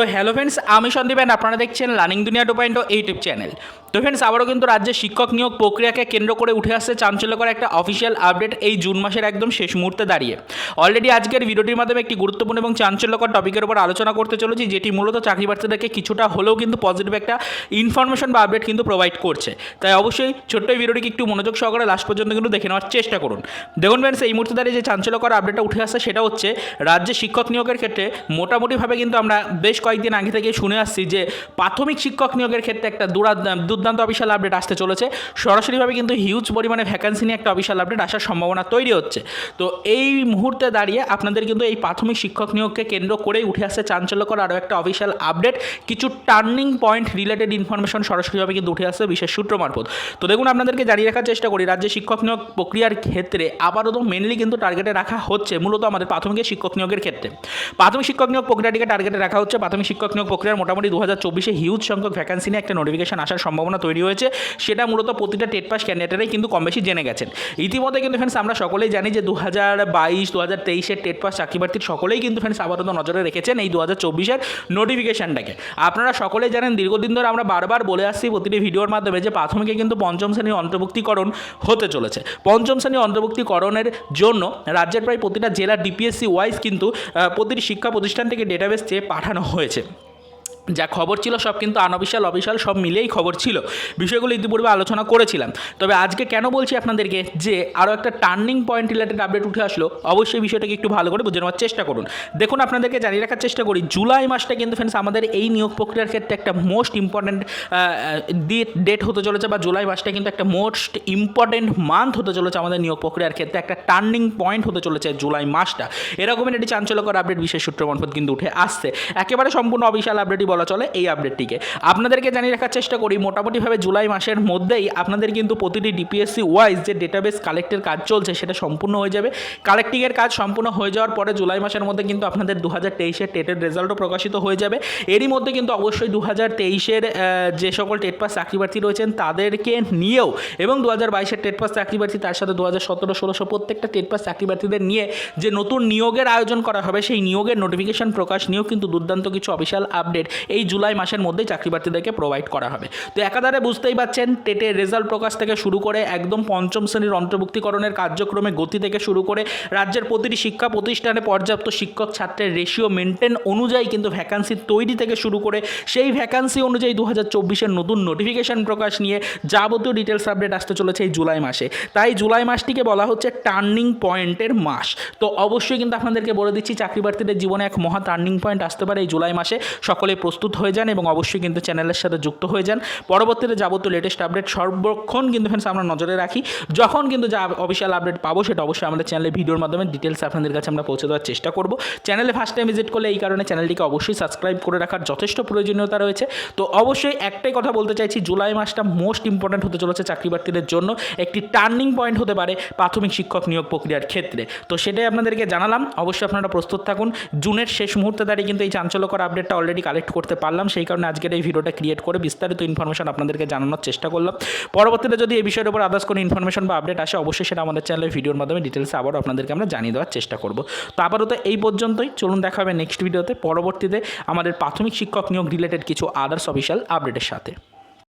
তো hello friends আমি Sandeep and আপনারা দেখছেন learning Duniya two point YouTube channel তো ফ্রেন্ডস আবারও কিন্তু রাজ্যে শিক্ষক নিয়োগ প্রক্রিয়াকে কেন্দ্র করে উঠে আসছে চাঞ্চল্যকর একটা অফিসিয়াল আপডেট এই জুন মাসের একদম শেষ মুহূর্তে দাঁড়িয়ে। অলরেডি আজকের ভিডিওটির মাধ্যমে একটি গুরুত্বপূর্ণ এবং চাঞ্চল্যকর টপিকের উপর আলোচনা করতে চলেছি, যেটি মূলত চাকরি প্রার্থীদেরকে কিছুটা হলেও কিন্তু পজিটিভ একটা ইনফরমেশন বা আপডেট কিন্তু প্রোভাইড করছে। তাই অবশ্যই ছোট্ট এই ভিডিওটিকে একটু মনোযোগ সহকারে লাস্ট পর্যন্ত কিন্তু দেখে নেওয়ার চেষ্টা করুন। দেখুন ফ্রেন্ডস এই মুহূর্তে দাঁড়িয়ে যে চাঞ্চল্যকর আপডেটটা উঠে আসছে, সেটা হচ্ছে রাজ্যে শিক্ষক নিয়োগের ক্ষেত্রে মোটামুটিভাবে কিন্তু আমরা বেশ কয়েকদিন আগে থেকে শুনে আসছি যে প্রাথমিক শিক্ষক নিয়োগের ক্ষেত্রে একটা দুরা দুর্দান্ত অফিসিয়াল আপডেট আসতে চলেছে। সরাসরিভাবে কিন্তু হিউজ পরিমাণে ভ্যাকান্সি নিয়ে একটা অফিসিয়াল আপডেট আসার সম্ভাবনা তৈরি হচ্ছে। তো এই মুহূর্তে দাঁড়িয়ে আপনাদের কিন্তু এই প্রাথমিক শিক্ষক নিয়োগকে কেন্দ্র করেই উঠে আসছে চাঞ্চল্যকর আরও একটা অফিসিয়াল আপডেট কিছু টার্নিং পয়েন্ট রিলেটেড ইনফরমেশন সরাসরিভাবে কিন্তু উঠে আসছে বিশেষ সূত্র মারফত। তো দেখুন, আপনাদেরকে জানিয়ে রাখার চেষ্টা করি, রাজ্যে শিক্ষক নিয়োগ প্রক্রিয়ার ক্ষেত্রে আপাতত মেনলি কিন্তু টার্গেটে রাখা হচ্ছে, মূলত আমাদের প্রাথমিক শিক্ষক নিয়োগের ক্ষেত্রে। প্রাথমিক শিক্ষক নিয়োগ প্রক্রিয়াটিকে টার্গেটে রাখা হচ্ছে, প্রাথমিক শিক্ষক নিয়োগ প্রক্রিয়ার মোটামুটি দু হাজার চব্বিশে হিউজ সংখ্যক ভ্যাকান্সি নিয়ে একটা নোটিফিকেশন আসার সম্ভাবনা তৈরি হয়েছে। সেটা মূলত প্রতিটা টেট পাস ক্যান্ডিডেটাই কিন্তু কম বেশি জেনে গেছেন। ইতিমধ্যে কিন্তু ফ্রেন্ডস আমরা সকলেই জানি যে দু হাজার বাইশ দু হাজার তেইশের টেট পাস চাকরি প্রার্থীর সকলেই কিন্তু ফ্রেন্ডস আপাতত নজরে রেখেছেন এই দু হাজার চব্বিশের নোটিফিকেশনটাকে আপনারা সকলেই জানেন, দীর্ঘদিন ধরে আমরা বারবার বলে আসছি প্রতিটি ভিডিওর মাধ্যমে যে প্রাথমিকে কিন্তু পঞ্চম শ্রেণির অন্তর্ভুক্তিকরণ হতে চলেছে। পঞ্চম শ্রেণির অন্তর্ভুক্তিকরণের জন্য রাজ্যের প্রায় প্রতিটা জেলার ডিপিএসসি ওয়াইজ কিন্তু প্রতিটি শিক্ষা প্রতিষ্ঠান থেকে ডেটাবেস চেয়ে পাঠানো হয়েছে। রয়েছে যা খবর ছিল সব কিন্তু আনঅফিসিয়াল অফিসিয়াল সব মিলেই খবর ছিল। বিষয়গুলো ইতিপূর্বে আলোচনা করেছিলাম। তবে আজকে কেন বলছি আপনাদেরকে যে আরও একটা টার্নিং পয়েন্ট রিলেটেড আপডেট উঠে আসলো, অবশ্যই বিষয়টাকে একটু ভালো করে বুঝে নেওয়ার চেষ্টা করুন। দেখুন, আপনাদেরকে জানিয়ে রাখার চেষ্টা করি, জুলাই মাসটা কিন্তু ফ্রেন্ডস আমাদের এই নিয়োগ প্রক্রিয়ার ক্ষেত্রে একটা মোস্ট ইম্পর্ট্যান্ট ডেট হতে চলেছে বা জুলাই মাসটা কিন্তু একটা মোস্ট ইম্পর্ট্যান্ট মান্থ হতে চলেছে আমাদের নিয়োগ প্রক্রিয়ার ক্ষেত্রে, একটা টার্নিং পয়েন্ট হতে চলেছে জুলাই মাসটা। এরকমের একটি চাঞ্চল্যকর আপডেট বিশেষ সূত্র মারফত কিন্তু উঠে আসছে। একেবারে সম্পূর্ণ অফিসিয়াল আপডেটই বলা চলে এই আপডেটটিকে আপনাদেরকে জানিয়ে রাখার চেষ্টা করি, মোটামুটিভাবে জুলাই মাসের মধ্যেই আপনাদের কিন্তু প্রতিটি ডিপিএসসি ওয়াইজ যে ডেটাবেস কালেক্টের কাজ চলছে, সেটা সম্পূর্ণ হয়ে যাবে। কালেক্টিংয়ের কাজ সম্পূর্ণ হয়ে যাওয়ার পরে জুলাই মাসের মধ্যে কিন্তু আপনাদের দু হাজার তেইশের টেটের রেজাল্টও প্রকাশিত হয়ে যাবে। এরই মধ্যে কিন্তু অবশ্যই দু হাজার তেইশের যে সকল টেট পাস চাকরি প্রার্থী রয়েছেন, তাদেরকে নিয়েও এবং দু হাজার বাইশের টেট পাস চাকরি প্রার্থী তার সাথে দু হাজার সতেরো, ষোলোশো প্রত্যেকটা টেট পাস চাকরি প্রার্থীদের নিয়ে যে নতুন নিয়োগের আয়োজন করা হবে, সেই নিয়োগের নোটিফিকেশন প্রকাশ নিয়েও কিন্তু দুর্দান্ত কিছু অফিসিয়াল আপডেট এই জুলাই মাসের মধ্যেই চাকরি প্রার্থীদেরকে প্রোভাইড করা হবে। তো একাধারে বুঝতেই পাচ্ছেন, টেটের রেজাল্ট প্রকাশ থেকে শুরু করে একদম পঞ্চম শ্রেণির অন্তর্ভুক্তিকরণের কার্যক্রমে গতি থেকে শুরু করে রাজ্যের প্রতিটি শিক্ষা প্রতিষ্ঠানে পর্যাপ্ত শিক্ষক, ছাত্রের রেশিও মেনটেন অনুযায়ী কিন্তু ভ্যাকান্সি তৈরি থেকে শুরু করে সেই ভ্যাকান্সি অনুযায়ী দু হাজার চব্বিশের নতুন নোটিফিকেশন প্রকাশ নিয়ে যাবতীয় ডিটেলস আপডেট আসতে চলেছে এই জুলাই মাসে। তাই জুলাই মাসটিকে বলা হচ্ছে টার্নিং পয়েন্টের মাস। তো অবশ্যই কিন্তু আপনাদেরকে বলে দিচ্ছি, চাকরি প্রার্থীদের জীবনে এক মহা টার্নিং পয়েন্ট আসতে পারে এই জুলাই মাসে। সকলে প্রস্তুত হয়ে যান এবং অবশ্যই কিন্তু চ্যানেলের সাথে যুক্ত হয়ে যান। পরবর্তীতে যাবতীয় লেটেস্ট আপডেট সর্বক্ষণ কিন্তু ফ্রেন্ডস আমরা নজরে রাখি। যখন কিন্তু যা অফিসিয়াল আপডেট পাবো সেটা অবশ্যই আমাদের চ্যানেলে ভিডিওর মাধ্যমে ডিটেলস আপনাদের কাছে আমরা পৌঁছে দেওয়ার চেষ্টা করব। চ্যানেলে ফার্স্ট টাইম ভিজিট করলে এই কারণে চ্যানেলটিকে অবশ্যই সাবস্ক্রাইব করে রাখার যথেষ্ট প্রয়োজনীয়তা রয়েছে। তো অবশ্যই একটাই কথা বলতে চাইছি, জুলাই মাসটা মোস্ট ইম্পর্ট্যান্ট হতে চলেছে চাকরি প্রার্থীদের জন্য। একটি টার্নিং পয়েন্ট হতে পারে প্রাথমিক শিক্ষক নিয়োগ প্রক্রিয়ার ক্ষেত্রে। তো সেটাই আপনাদেরকে জানালাম। অবশ্যই আপনারা প্রস্তুত থাকুন। জুনের শেষ মুহূর্তে দাঁড়িয়ে কিন্তু এই চাঞ্চল্যকর আপডেটটা অলরেডি কালেক্ট করতে পারলাম। সেই কারণে আজকের এই ভিডিওটা ক্রিয়েট করে বিস্তারিত ইনফরমেশন আপনাদেরকে জানানোর চেষ্টা করলাম। পরবর্তীতে যদি এই বিষয়ের উপর আদার্স কোনো ইনফরমেশন বা আপডেট আসে, অবশ্যই সেটা আমাদের চ্যানেলের ভিডিওর মাধ্যমে ডিটেলসে আবারও আপনাদেরকে আমরা জানিয়ে দেওয়ার চেষ্টা করব। তো আপাতত এই পর্যন্তই। চলুন দেখা হবে নেক্সট ভিডিওতে পরবর্তীতে আমাদের প্রাথমিক শিক্ষক নিয়োগ রিলেটেড কিছু আদার্স অফিসিয়াল আপডেটের সাথে।